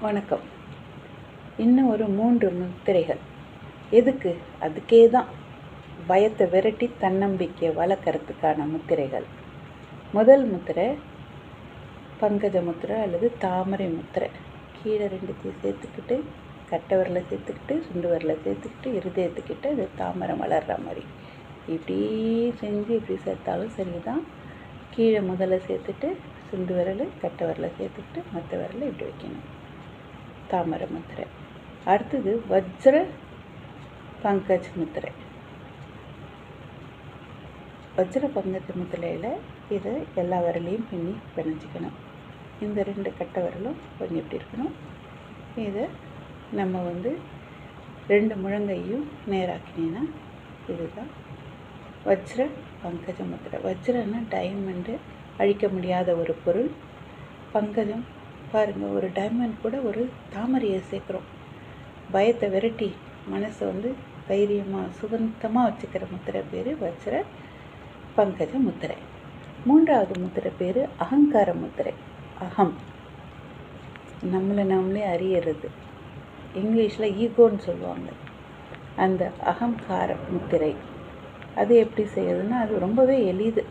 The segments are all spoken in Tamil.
வணக்கம். இன்னும் ஒரு மூன்று முத்திரைகள். எதுக்கு? அதுக்கே தான் பயத்தை விரட்டி தன்னம்பிக்கையை வளர்க்குறதுக்கான முத்திரைகள். முதல் முத்திரை பங்கஜ முத்திரை அல்லது தாமரை முத்திரை. கீழே ரெண்டுத்தையும் சேர்த்துக்கிட்டு கட்டை வரல சேர்த்துக்கிட்டு சுண்டு வரல சேர்த்துக்கிட்டு இருதயத்துக்கிட்ட அது தாமரை வளர்கிற மாதிரி. இப்படி செஞ்சு இப்படி சேர்த்தாலும் சரி தான் கீழே முதல்ல சேர்த்துட்டு சுண்டு விரல் கட்டை விரலை சேர்த்துக்கிட்டு மற்ற விரலை இப்படி வைக்கணும். தாமரை முத்திரை அடுத்தது வஜ்ர பங்கஜ் முத்திரை வஜ்ர பங்கஜ முத்திரையில் இதை எல்லா விரலையும் பின்னி பிணைஞ்சிக்கணும். இந்த ரெண்டு கட்டை விரலும் கொஞ்சம் இப்படி இருக்கணும். இதை நம்ம வந்து ரெண்டு முழங்கையும் நேராக்கினீங்கன்னா இதுதான் வஜ்ர பங்கஜ முத்திரை வஜ்ரன்னா டைமண்டு அழிக்க முடியாத ஒரு பொருள். பங்கஜம் பாருங்கள் ஒரு டைமண்ட் கூட ஒரு தாமரையை சேர்க்குறோம். பயத்தை விரட்டி மனசை வந்து தைரியமாக சுகந்தமாக வச்சுக்கிற முத்திரை பேர் வச்சுற பங்கஜ முத்திரை. மூன்றாவது முத்திரை பேர் அகங்கார முத்திரை. அகம். நம்மளை நம்மளே அறியறது. இங்கிலீஷில் ஈகோன்னு சொல்லுவாங்க. அந்த அகங்கார முத்திரை. அது எப்படி செய்யுதுன்னா அது ரொம்பவே எளிது.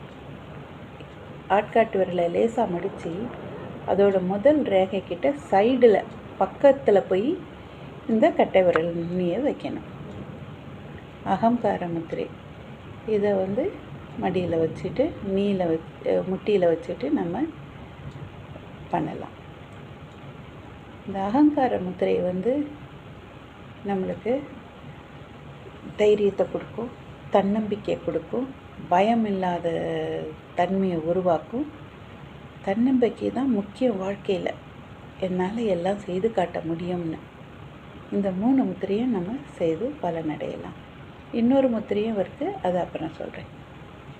ஆட்காட்டு விரலை லேசாக மடித்து அதோட முதல் ரேகை கிட்ட சைடில் பக்கத்தில் போய் இந்த கட்டை விரல் நுண்ணியை வைக்கணும். அகங்கார முத்திரை இதை வந்து மடியில் வச்சுட்டு நீல வச்சு முட்டியில் வச்சுட்டு நம்ம பண்ணலாம். இந்த அகங்கார முத்திரை வந்து நம்மளுக்கு தைரியத்தை கொடுக்கும் தன்னம்பிக்கை கொடுக்கும் பயம் இல்லாத தன்மையை உருவாக்கும். தன்னம்பிக்கை தான் முக்கிய வாழ்க்கையில். என்னால் எல்லாம் செய்து காட்ட முடியும்னு. இந்த மூணு முத்திரையும் நம்ம செய்து பலனடையலாம். இன்னொரு முத்திரையும் இருக்குது அதை அப்புறம் சொல்கிறேன்